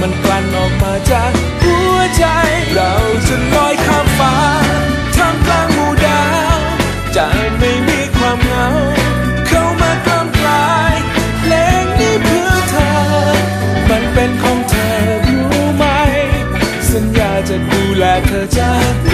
มันกลั่นออกมาจากหัวใจ เราจะลอยข้ามฟ้าท่ามกลางหมู่ดาวจะไม่มีความเหงา เข้ามากล้ำกลายเพลงนี้เพื่อเธอ มันเป็นของเธอรู้ไหม สัญญาจะดูแลเธอจาก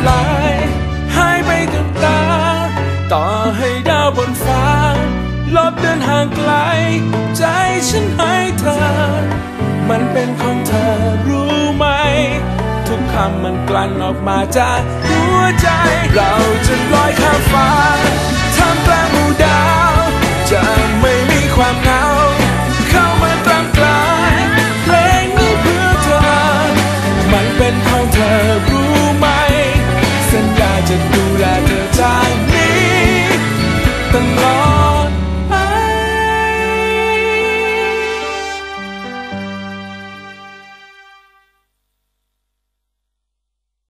ลกสลายหายไปกับตา ต่อให้ดาวบนฟ้า ลบเดินห่างไกล ใจฉันให้เธอ มันเป็นของเธอรู้ไหม ทุกคำมันกลั่นออกมาจากหัวใจ เราจะลอยข้ามฟ้าท่ามกลางหมู่ดาว จะไม่มีความ